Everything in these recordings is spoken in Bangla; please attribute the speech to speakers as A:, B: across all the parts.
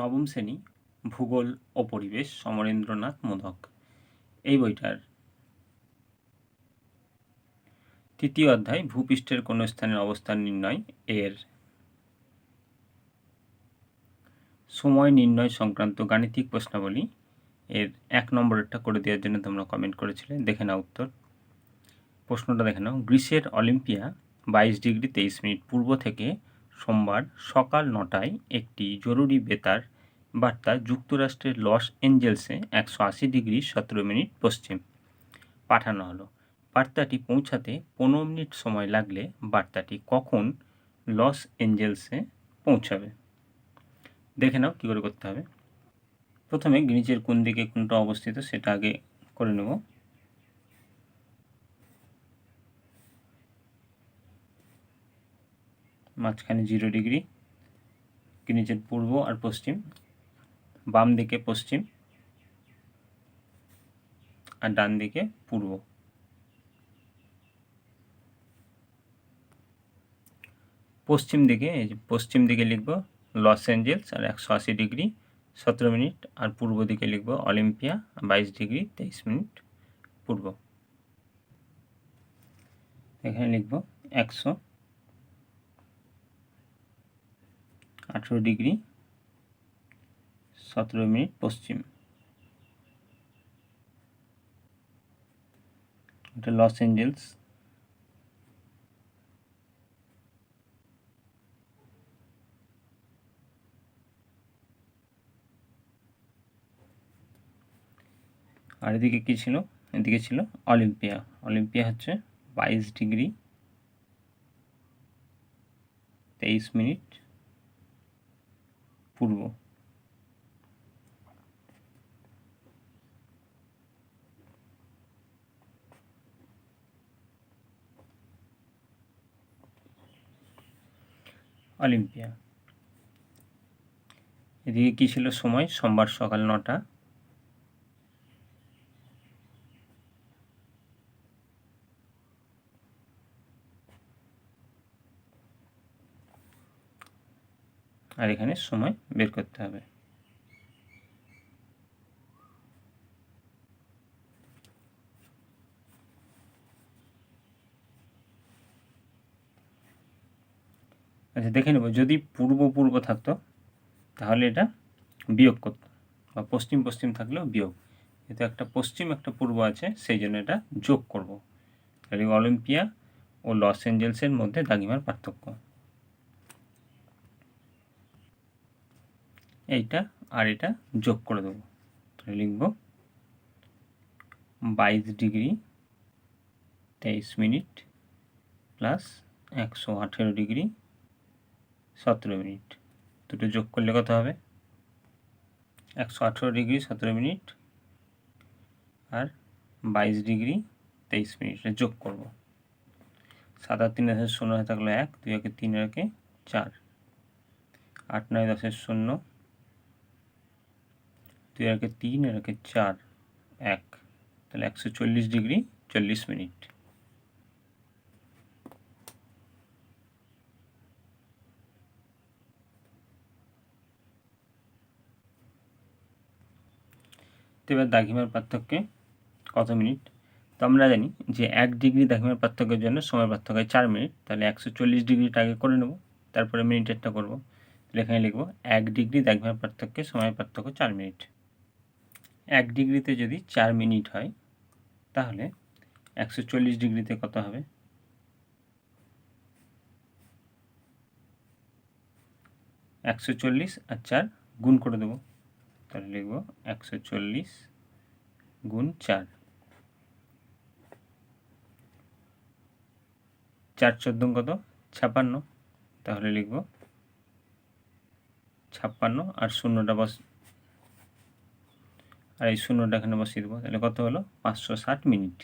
A: নবম শ্রেণি, ভূগোল ও পরিবেশ, সমরেন্দ্রনাথ মোদক। এই বইটার তৃতীয় অধ্যায় ভূপৃষ্ঠের কোনো স্থানের অবস্থান নির্ণয় এর সময় নির্ণয় সংক্রান্ত গাণিতিক প্রশ্নাবলী এর এক নম্বরেরটা করে দেওয়ার জন্য তোমরা কমেন্ট করেছিলে, দেখে নাও উত্তর। প্রশ্নটা দেখে নাও। গ্রীষ্মের অলিম্পিয়া বাইশ ডিগ্রি তেইশ মিনিট পূর্ব থেকে সোমবার সকাল নটায় একটি জরুরি বেতার বার্তা যুক্তরাষ্ট্রের লস এঞ্জেলসে একশো আশি ডিগ্রি সতেরো মিনিট পশ্চিম পাঠানো হলো। বার্তাটি পৌঁছাতে পনেরো মিনিট সময় লাগলে বার্তাটি কখন লস এঞ্জেলসে পৌঁছাবে। দেখে নাও কী করে করতে হবে। প্রথমে গ্রিচের কোন দিকে কোনটা অবস্থিত সেটা আগে করে নেব। মাঝখানে জিরো ডিগ্রি গ্রিচের পূর্ব আর পশ্চিম, বাম দিকে পশ্চিম আর ডান দিকে পূর্ব। পশ্চিম দিকে, এই যে পশ্চিম দিকে লিখব লস অ্যাঞ্জেলস আর একশো আশি ডিগ্রি, সতেরো মিনিট আর পূর্ব দিকে লিখব অলিম্পিয়া, বাইশ ডিগ্রি, তেইশ মিনিট পূর্ব। এখানে লিখব একশো আঠেরো ডিগ্রি, সতেরো মিনিট পশ্চিম। এটা লস অ্যাঞ্জেলস আর এদিকে কী ছিল? এদিকে ছিল অলিম্পিয়া। অলিম্পিয়া হচ্ছে বাইশ ডিগ্রি, তেইশ মিনিট পূর্ব। অলিম্পিয়া। এদিকে কী ছিল সময়? সোমবার সকাল নটা। আর এখানে সময় বের করতে হবে। আচ্ছা দেখে নেব, যদি পূর্ব পূর্ব থাকতো, তাহলে এটা বিয়োগ করতো, বা পশ্চিম পশ্চিম থাকলেও বিয়োগ। এতে একটা পশ্চিম, একটা পূর্ব আছে, সেই জন্য এটা যোগ করব। অলিম্পিয়া ও লস অ্যাঞ্জেলসের মধ্যে দাগিমার পার্থক্য। এইটা আর এটা যোগ করে দেবো। তাহলে লিখব বাইশ ডিগ্রি তেইশ মিনিট প্লাস একশো আঠেরো ডিগ্রি সতেরো মিনিট। দুটো যোগ করলে কত হবে? একশো আঠেরো ডিগ্রি সতেরো মিনিট আর বাইশ ডিগ্রি তেইশ মিনিট যোগ করব। সাত আর তিন দশের শূন্য হয়ে থাকল এক, দুই একে তিন একে চার। আট নয় দশের শূন্য দুই একে তিন আর একে চার। এক। তাহলে একশো চল্লিশ ডিগ্রি চল্লিশ মিনিট। এবার দাঘিমার পার্থক্যে কত মিনিট? তো আমরা জানি যে এক ডিগ্রি দাঘিমার পার্থক্যের জন্য সময় পার্থক্য চার মিনিট। তাহলে একশো চল্লিশ ডিগ্রিটা আগে করে নেব, তারপরে মিনিটেরটা করব। তাহলে এখানে লিখব, এক ডিগ্রি দাঘিমার পার্থক্যে সময় পার্থক্য চার মিনিট। এক ডিগ্রিতে যদি চার মিনিট হয়, তাহলে একশো চল্লিশ ডিগ্রিতে কত হবে? একশো চল্লিশ আর চার গুণ করে দেবো। তাহলে লিখব একশো চল্লিশ গুণ চার। চার চোদ্দ কত? ছাপান্ন। তাহলে লিখব ছাপ্পান্ন আর শূন্যটা বস আর এই শূন্যটা এখানে বসিয়ে দেবো। তাহলে কত হলো? পাঁচশো ষাট মিনিট।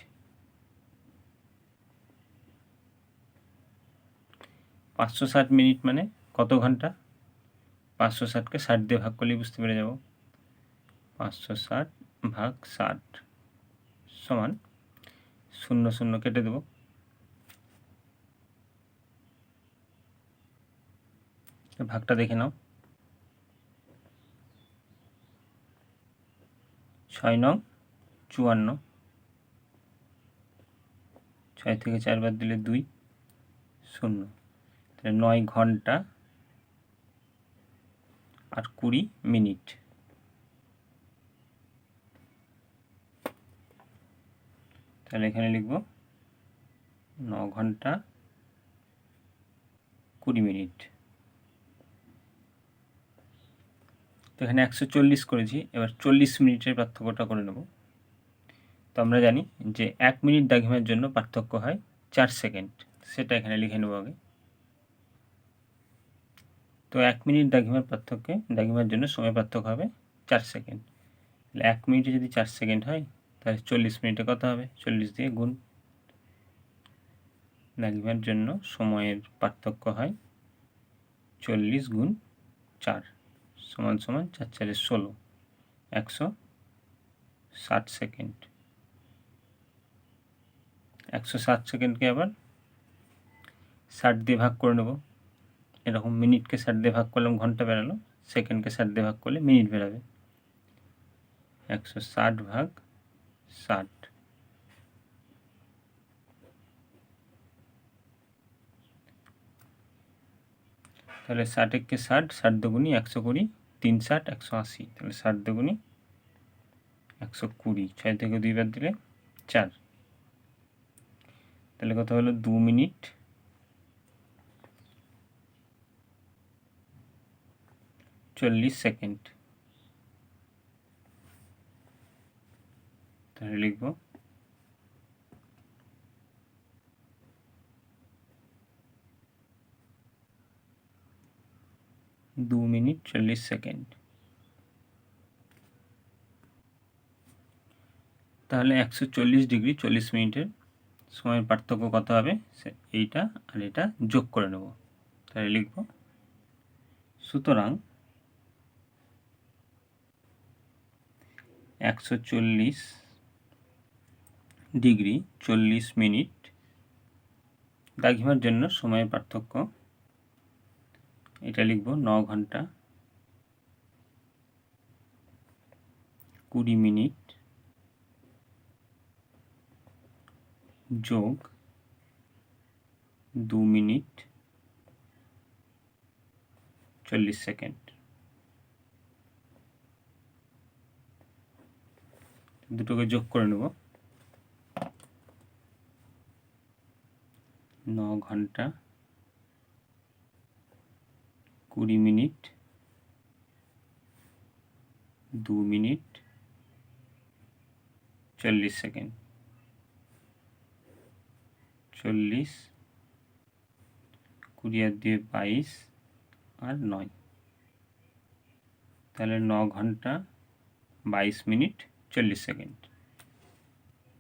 A: পাঁচশো ষাট মিনিট মানে কত ঘণ্টা? পাঁচশো ষাটকে ষাট দিয়ে ভাগ করলেই বুঝতে পেরে যাব। পাঁচশো ষাট ভাগ ষাট সমান শূন্য শূন্য কেটে দেব। ভাগটা দেখে নাও। ছয় নং, চুয়ান্ন। ছয় থেকে চারবার দিলে দুই, শূন্য। তাহলে নয় ঘণ্টা আর কুড়ি মিনিট। তাহলে এখানে লিখব ন ঘণ্টা কুড়ি মিনিট। তো এখানে একশো চল্লিশ করেছি, এবার চল্লিশ মিনিটের পার্থক্যটা করে নেব। তো আমরা জানি যে এক মিনিট দাগিমার জন্য পার্থক্য হয় চার সেকেন্ড, সেটা এখানে লিখে নেব আগে। তো এক মিনিট দাগিমার পার্থক্যে, দাগিমার জন্য সময় পার্থক্য হবে চার সেকেন্ড। তাহলে এক মিনিটে যদি চার সেকেন্ড হয়, তাহলে চল্লিশ মিনিটে কত হবে? চল্লিশ দিয়ে গুণ। দাগিমার জন্য সময়ের পার্থক্য হয় চল্লিশ গুণ চার। সমান সমান চার চারে ষোলো। একশো ষাট সেকেন্ড। একশো ষাট সেকেন্ডকে আবার ষাট দিয়ে ভাগ করে নেব। এরকম মিনিটকে ষাট দিয়ে ভাগ করলাম, ঘণ্টা বেরালো। সেকেন্ডকে ষাট দিয়ে ভাগ করলে মিনিট বেরাবে। একশো ষাট ভাগ ষাট। তাহলে ষাট একে ষাট ষাট দুগুনি একশো কুড়ি, তিন ষাট, একশো আশি। তাহলে ষাট দুগুনি একশো কুড়ি। ছয় থেকে দুইবার দিলে চার। তাহলে কত হলো? দু মিনিট। চল্লিশ সেকেন্ড। তাহলে লিখব। দু মিনিট চল্লিশ সেকেন্ড। তাহলে একশো চল্লিশ ডিগ্রি চল্লিশ মিনিটের সময়ের পার্থক্য কত হবে? এইটা আর এটা যোগ করে নেব। তাহলে লিখব, সুতরাং একশো চল্লিশ ডিগ্রি চল্লিশ মিনিট দাগিমার জন্য সময়ের পার্থক্য এটা লিখব ন ঘণ্টা কুড়ি মিনিট যোগ দু মিনিট চল্লিশ সেকেন্ড। দুটোকে যোগ করে নেব। ন ঘণ্টা কুড়ি মিনিট, দু মিনিট, চল্লিশ সেকেন্ড। চল্লিশ, কুড়ি আর দিয়ে বাইশ আর নয়। তাহলে ন ঘণ্টা বাইশ মিনিট, চল্লিশ সেকেন্ড।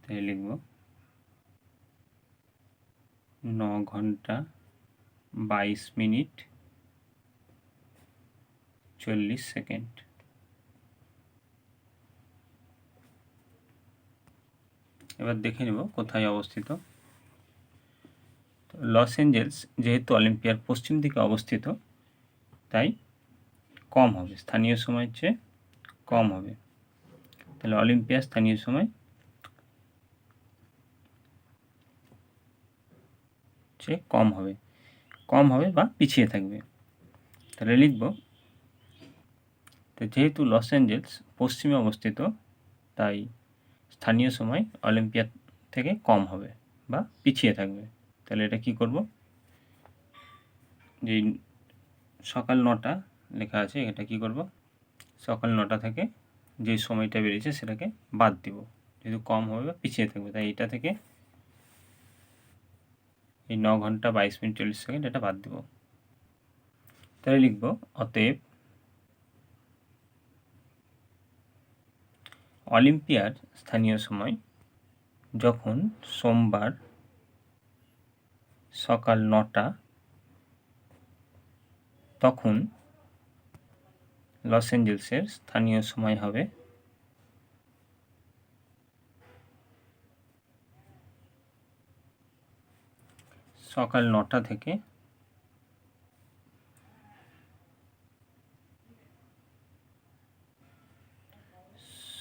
A: তাই লিখব, ন ঘণ্টা বাইশ মিনিট চল্লিশ সেকেন্ড। এবার দেখে নেব কোথায় অবস্থিত। লস এঞ্জেলস যেহেতু অলিম্পিয়ার পশ্চিম দিকে অবস্থিত, তাই কম হবে, স্থানীয় সময়ের চেয়ে কম হবে। তাহলে অলিম্পিয়া স্থানীয় সময় চেয়ে কম হবে কম হবে বা পিছিয়ে থাকবে। তাহলে লিখব তো যেহেতু লস অ্যাঞ্জেলস পশ্চিমে অবস্থিত, তাই স্থানীয় সময় অলিম্পিয়া থেকে কম হবে বা পিছিয়ে থাকবে। তাহলে এটা কি করব? যে সকাল নটা লেখা আছে, এটা কি করব? সকাল নটা থেকে যে সময়টা বেরিয়েছে সেটাকে বাদ দিব। যেহেতু কম হবে বা পিছিয়ে থাকবে, তাই এটা থেকে এই ন ঘণ্টা বাইশ মিনিট চল্লিশ সেকেন্ড এটা বাদ দিব। তাহলে লিখব অতএব অলিম্পিয়ার স্থানীয় সময় যখন সোমবার সকাল নটা তখন লস অ্যাঞ্জেলসের স্থানীয় সময় হবে। সকাল নটা থেকে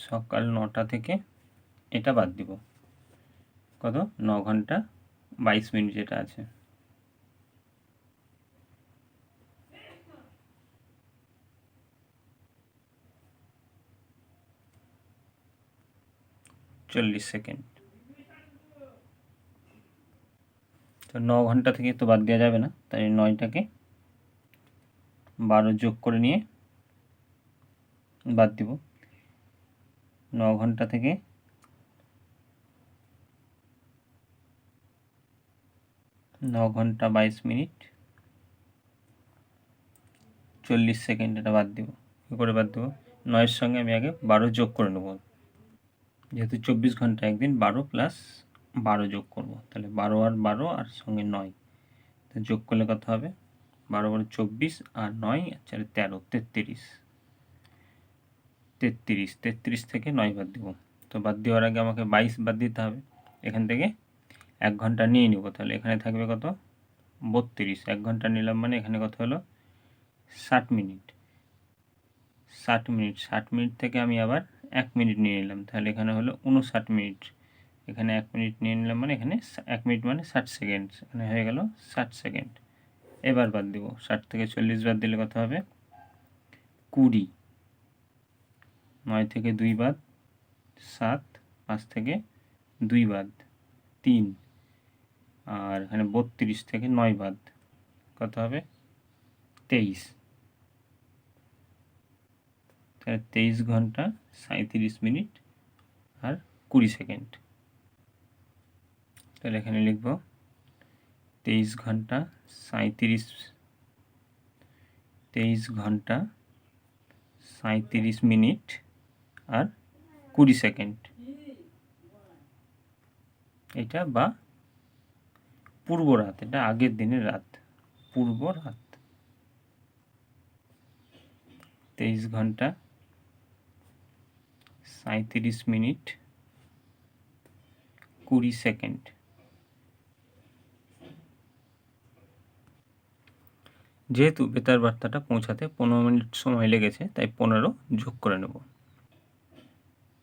A: সকাল নটা থেকে এটা বাদ দিব। কত? ন ঘণ্টা বাইশ মিনিট যেটা আছে। চল্লিশ সেকেন্ড। তো ন ঘণ্টা থেকে তো বাদ দেওয়া যাবে না। তাই নয়টাকে বারো যোগ করে নিয়ে বাদ দিব। ন ঘণ্টা থেকে ন ঘণ্টা বাইশ মিনিট চল্লিশ সেকেন্ড এটা বাদ দেবো। কী করে বাদ দেবো? নয়ের সঙ্গে আমি আগে বারো যোগ করে নেব। যেহেতু চব্বিশ ঘণ্টা একদিন, বারো প্লাস বারো যোগ করব। তাহলে বারো আর বারো আর সঙ্গে নয়। তো যোগ করলে কত হবে? বারো বারো চব্বিশ আর নয়, আর চারে তেরো, তেত্রিশ। তেত্রিশ তেত্রিশ থেকে নয় বাদ দিব। তো বাদ দেওয়ার আগে আমাকে বাইশ বাদ দিতে হবে। এখান থেকে এক ঘণ্টা নিয়ে নেব। তাহলে এখানে থাকবে কত? বত্রিশ। এক ঘণ্টা নিলাম মানে এখানে কত হলো? ষাট মিনিট। ষাট মিনিট। ষাট মিনিট থেকে আমি আবার এক মিনিট নিয়ে নিলাম। তাহলে এখানে হলো উনষাট মিনিট। এখানে এক মিনিট নিয়ে নিলাম মানে এখানে এক মিনিট মানে ষাট সেকেন্ড। এখানে হয়ে গেল ষাট সেকেন্ড। এবার বাদ দিব। ষাট থেকে চল্লিশ বাদ দিলে কত হবে? কুড়ি। নয় থেকে দুই বাদ, সাত, পাঁচ থেকে দুই বাদ, তিন। আর এখানে বত্রিশ থেকে নয় বাদ, কত হবে? তেইশ। তাহলে তেইশ ঘণ্টা সাঁত্রিশ মিনিট আর কুড়ি সেকেন্ড। তাহলে এখানে লিখব, তেইশ ঘণ্টা সাঁত্রিশ তেইশ ঘণ্টা সাঁত্রিশ মিনিট আর কুড়ি সেকেন্ড। এটা বা পূর্ব রাত, এটা আগের দিনের রাত, পূর্ব রাত। তেইশ ঘণ্টা সাঁত্রিশ মিনিট, কুড়ি সেকেন্ড। যেহেতু বেতার বার্তাটা পৌঁছাতে পনেরো মিনিট সময় লেগেছে, তাই পনেরো যোগ করে নেব।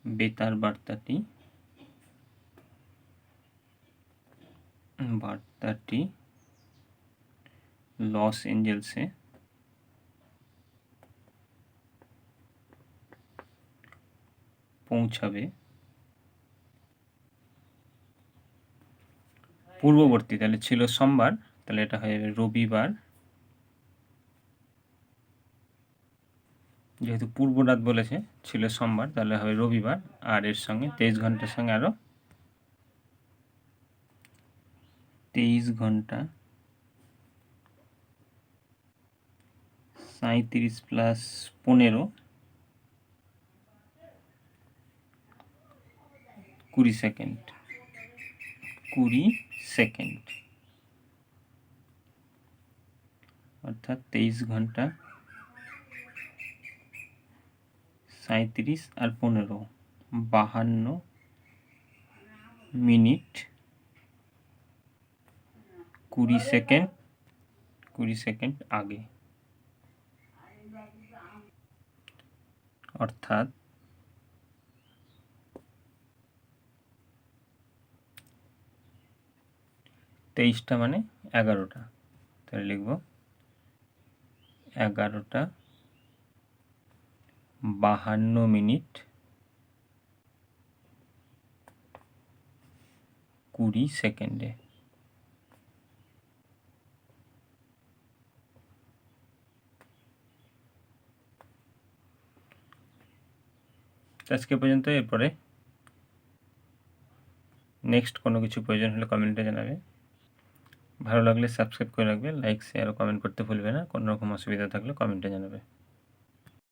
A: বেতার বার্তাটি বার্তাটি লস এঞ্জেলসে পৌঁছাবে। পূর্ববর্তী, তাহলে ছিল সোমবার, তাহলে এটা হয়ে যাবে রবিবার। যেহেতু পূর্ব রাত বলেছে, ছিল সোমবার, তাহলে হবে রবিবার, আর এর সঙ্গে তেইশ ঘণ্টার সঙ্গে আরও তেইশ ঘণ্টা সাঁত্রিশ প্লাস পনেরো কুড়ি সেকেন্ড কুড়ি সেকেন্ড। অর্থাৎ তেইশ ঘণ্টা সাঁত্রিশ আর পনেরো। বাহান্ন মিনিট কুড়ি সেকেন্ড কুড়ি সেকেন্ড আগে। অর্থাৎ তেইশটা মানে এগারোটা। তাহলে লিখব এগারোটা বাহান্ন মিনিট, কুড়ি সেকেন্ডে। আজকে পর্যন্ত এরপরে নেক্সট কোনো কিছু প্রয়োজন হলে কমেন্টে জানাবে। ভালো লাগলে সাবস্ক্রাইব করে রাখবে, লাইক, শেয়ার কমেন্ট করতে ভুলবে না। কোনো রকম অসুবিধা থাকলে কমেন্টে জানাবে।